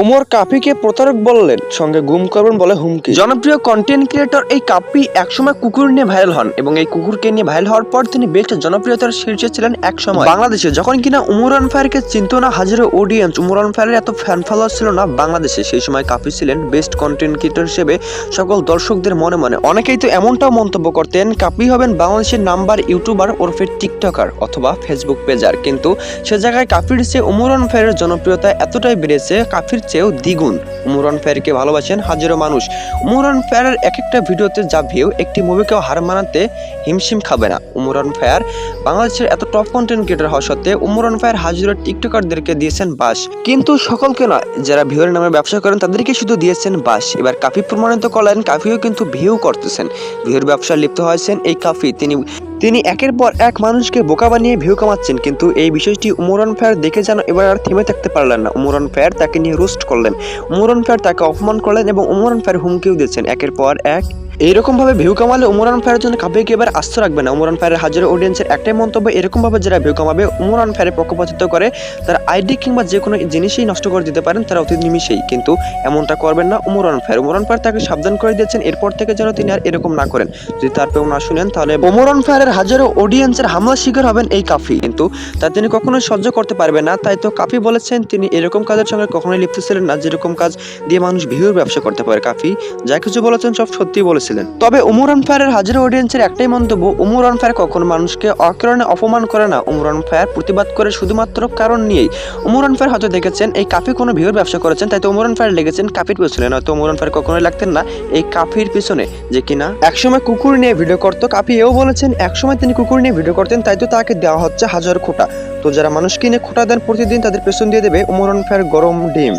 ওমর কাপিকে প্রতারক বললেন, সঙ্গে গুম করবেন বলে হুমকি। জনপ্রিয় কন্টেন্ট ক্রিয়েটর এই কাপি একসময় কুকুর নিয়ে ভাইরাল হন এবং এই কুকুরকে নিয়ে ভাইরাল হওয়ার পর তিনি বেশ জনপ্রিয়তার শীর্ষে ছিলেন এক সময় বাংলাদেশে যখন কিনা উমরান ফায়ারকে চিনত না, হাজারো অডিয়েন্স উমরান ফায়ারের এত ফ্যান ফলোয়ার ছিল না, বাংলাদেশে সেই সময় কাপি ছিলেন বেস্ট কন্টেন্ট ক্রিয়েটর হিসেবে সকল দর্শকদের মনে মনে। অনেকেই তো এমনটাও মন্তব্য করতেন, কাপি হবেন বাংলাদেশের নাম্বার ইউটিউবার ওরফে টিকটকার অথবা ফেসবুক পেজার কিন্তু সে জায়গায় কাফির চেয়ে উমরান ফায়ারের জনপ্রিয়তা এতটাই বেড়েছে, কাফির চেয়েও দ্বিগুণ। উমরান ফায়ারকে ভালোবাসেন হাজারো মানুষ। উমরান ফায়ারের এক একটা ভিডিওতে যা ভিউ, একটি মুভিকেও হার মানাতে হিমশিম খাবে না। উমরান ফায়ার বাংলাদেশের এত টপ কন্টেন্ট ক্রিয়েটর হওয়া সত্ত্বে উমরান ফায়ার হাজারো টিকটকারদেরকে দিয়েছেন বাস কিন্তু সকলকে নয়, যারা ভিউয়ের নামে ব্যবসা করেন তাদেরকে শুধু দিয়েছেন বাস এবার কাফি প্রমাণিত করলেন, কাফিও কিন্তু ভিউ করতেছেন। ভিউর ব্যবসায় লিপ্ত হয়েছেন এই কাফি। তিনি তিনি একের পর এক মানুষকে বোকা বানিয়ে ভিউ কামাচ্ছেন, কিন্তু এই বিষয়টি উমরান ফায়ার দেখে যেন এবার আর থেমে থাকতে পারলেন না। উমরান ফায়ার তাকে নিয়ে রোস্ট করলেন। উমরান ফায়ার তাকে অপমান করলেন এবং উমরান ফায়ার হুমকিও দিয়েছেন একের পর এক এইরকম ভাবে ভিউ কামালে উমরান ফায়ারের জন্য কাবিকে এবার আস্থ রাখবে না? উমরান ফায়ারের হাজারো অডিয়েন্সের একটাই মন্তব্য এরকম ভাবে যারা ভিউ কামাবে, উমরান ফায়ারের পক্ষপাতিত্ব করে, তার আইডি কিংবা যে কোনো জিনিসই নষ্ট করে দিতে পারেন, তারা অতি নিমিষেই। কিন্তু এমনটা করবেন না উমরান ফায়ার। উমরান ফায়ার তাকে সাবধান করে দিয়েছেন, এরপর থেকে যেন তিনি আর এরকম না করেন। যদি তার পেও না শুনেন, তাহলে উমরান ফায়ারের হাজারো অডিয়েন্সের হামলা শিকার হবেন এই কাফি। কিন্তু তা তিনি কখনোই সহ্য করতে পারবেন না। তাই তো কাফি বলেছেন, তিনি এরকম কাজের সঙ্গে কখনোই লিপ্ত ছিলেন না, যেরকম কাজ দিয়ে মানুষ ভিউর ব্যবসা করতে পারে। কাফি যা কিছু বলেছেন সব সত্যি বলেছিলেন তবে উমরান ফায়ারের হাজারো অডিয়েন্সের একটাই মন্তব্য উমরান ফায়ার কখনো মানুষকে অকারণে অপমান করে না। উমরান ফায়ার প্রতিবাদ করে শুধুমাত্র কারণ নিয়েই। উমরান ফায়ার হয়তো দেখেছেন, এই কাফি কোনো ভিউর ব্যবসা করেছেন, তাই তো উমরান ফায়ার লেগেছেন কাফির পেছনে। নয়তো উমরান ফায়ার কখনোই লাগতেন না এই কাফির পিছনে, যে কিনা একসময় কুকুর নিয়ে ভিডিও করতো। কাফি এও বলেছেন, একসময় তিনি কুকুর নিয়ে ভিডিও করতেন, তাই তো তাকে দেওয়া হচ্ছে হাজার খোটা। তো যারা মানুষ কিনে খোটা দেন প্রতিদিন, তাদের পেছন দিয়ে দেবে উমরান ফায়ার গরম ডিম।